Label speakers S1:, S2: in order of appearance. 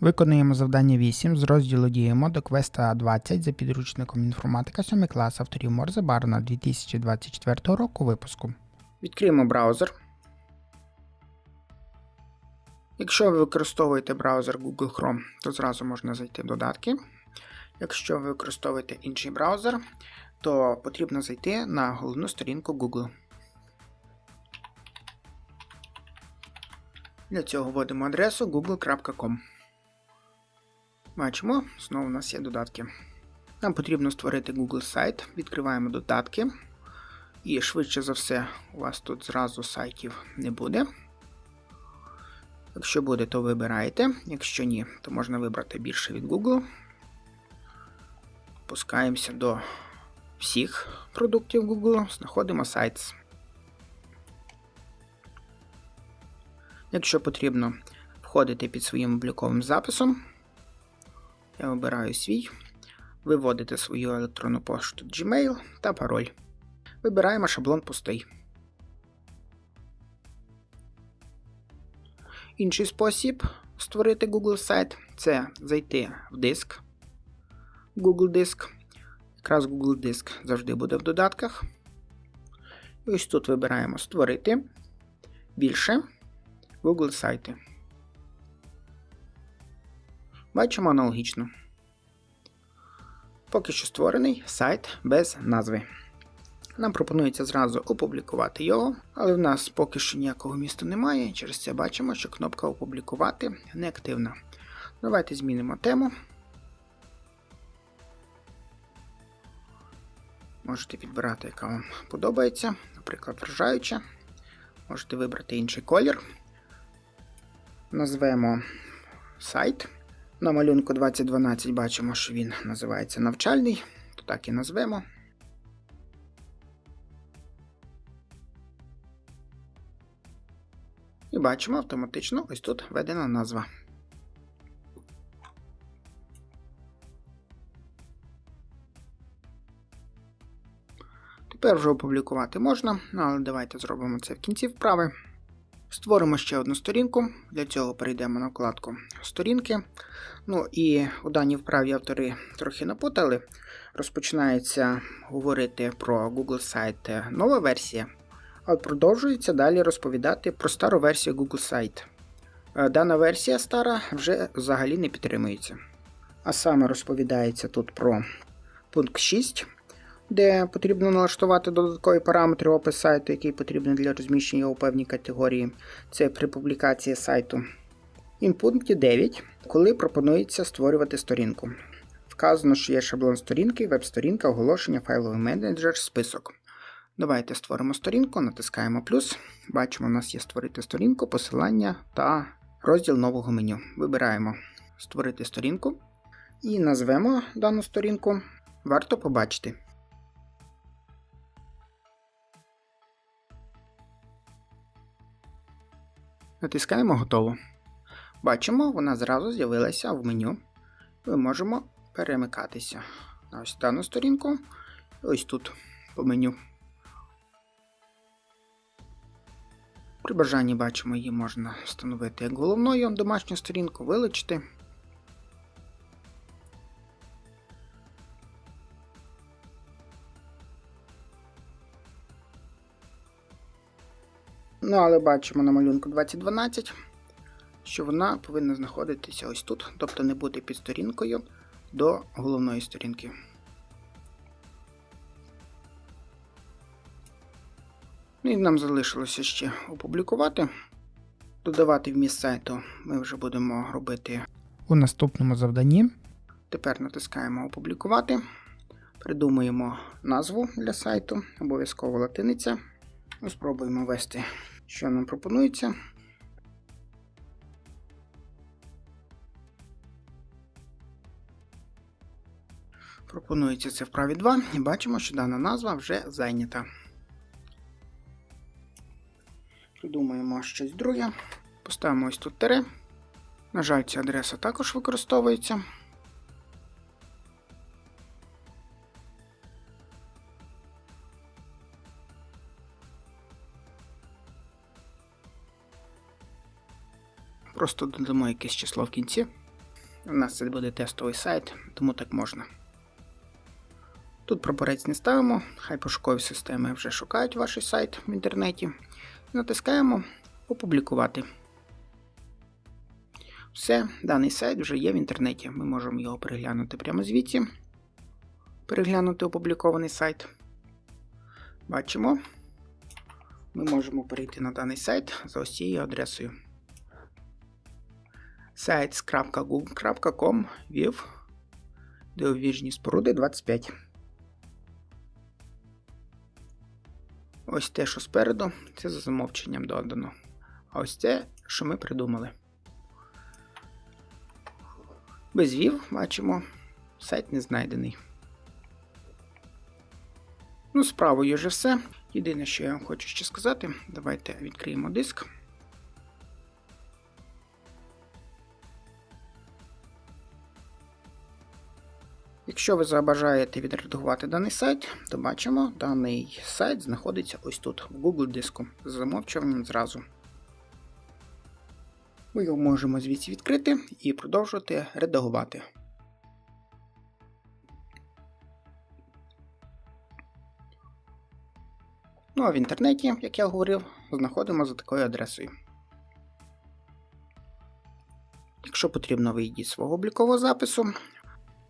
S1: Виконуємо завдання 8 з розділу Діємо до квеста 20 за підручником інформатика 7 клас авторів Морзе Барна 2024 року випуску. Відкриємо браузер. Якщо ви використовуєте браузер Google Chrome, то зразу можна зайти в додатки. Якщо ви використовуєте інший браузер, то потрібно зайти на головну сторінку Google. Для цього вводимо адресу google.com. Бачимо, знову у нас є додатки. Нам потрібно створити Google сайт, відкриваємо додатки. І швидше за все, у вас тут зразу сайтів не буде. Якщо буде, то вибираєте. Якщо ні, то можна вибрати більше від Google. Пускаємося до всіх продуктів Google, знаходимо сайт. Якщо потрібно входити під своїм обліковим записом, я вибираю свій, виводите свою електронну пошту Gmail та пароль. Вибираємо шаблон пустий. Інший спосіб створити Google сайт це зайти в диск. Google диск. Якраз Google диск завжди буде в додатках. І ось тут вибираємо Створити більше Google сайти. Бачимо аналогічно. Поки що створений сайт без назви. Нам пропонується зразу опублікувати його, але в нас поки що ніякого місту немає, через це бачимо, що кнопка Опублікувати не активна. Давайте змінимо тему. Можете підбирати, яка вам подобається, наприклад, вражаюча. Можете вибрати інший колір. Назвемо сайт. На малюнку 2012 бачимо, що він називається навчальний, то так і назвемо. І бачимо автоматично ось тут введена назва. Тепер вже опублікувати можна, але давайте зробимо це в кінці вправи. Створимо ще одну сторінку. Для цього перейдемо на вкладку Сторінки. Ну і у даній вправі автори трохи напутали. Розпочинається говорити про Google сайт нова версія, а продовжується далі розповідати про стару версію Google сайт. Е, Дана версія стара вже взагалі не підтримується. А саме розповідається тут про пункт 6 де потрібно налаштувати додаткові параметри опис сайту, який потрібен для розміщення у певній категорії. Це при публікації сайту. І в пункті 9, коли пропонується створювати сторінку. Вказано, що є шаблон сторінки, веб-сторінка, оголошення, файловий менеджер, список. Давайте створимо сторінку, натискаємо плюс. Бачимо, у нас є створити сторінку, посилання та розділ нового меню. Вибираємо Створити сторінку і назвемо дану сторінку. Варто побачити. Натискаємо Готово. Бачимо, вона зразу з'явилася в меню. Ми можемо перемикатися на ось дану сторінку. І ось тут по меню. При бажанні бачимо, її можна встановити як головною домашню сторінку, вилучити. Ну, але бачимо на малюнку 2012, що вона повинна знаходитися ось тут, тобто не бути під сторінкою до головної сторінки. Ну і нам залишилося ще опублікувати. Додавати вміст сайту ми вже будемо робити у наступному завданні. Тепер натискаємо Опублікувати. Придумуємо назву для сайту, обов'язково латиниця. Ну, Спробуємо ввести, що нам пропонується. Пропонується це вправі 2 і бачимо, що дана назва вже зайнята. Придумаємо щось друге. Поставимо ось тут тире. На жаль, ця адреса також використовується. Просто додамо якесь число в кінці. У нас це буде тестовий сайт, тому так можна. Тут прапорець не ставимо, хай пошукові системи вже шукають ваш сайт в інтернеті. Натискаємо Опублікувати. Все, даний сайт вже є в інтернеті. Ми можемо його переглянути прямо звідси. Переглянути опублікований сайт. Бачимо. Ми можемо перейти на даний сайт за ось адресою. sites.google.com вів дивовіжні споруди 25. Ось те, що спереду, це за замовченням додано. А ось це, що ми придумали. Без вів бачимо, сайт не знайдений. Ну, з правою вже все. Єдине, що я вам хочу ще сказати, давайте відкриємо диск. Якщо ви забажаєте відредагувати даний сайт, то бачимо, даний сайт знаходиться ось тут, в Google диску, з замовчуванням зразу. Ми його можемо звідси відкрити і продовжувати редагувати. Ну а в інтернеті, як я говорив, знаходимо за такою адресою. Якщо потрібно, вийдіть з свого облікового запису.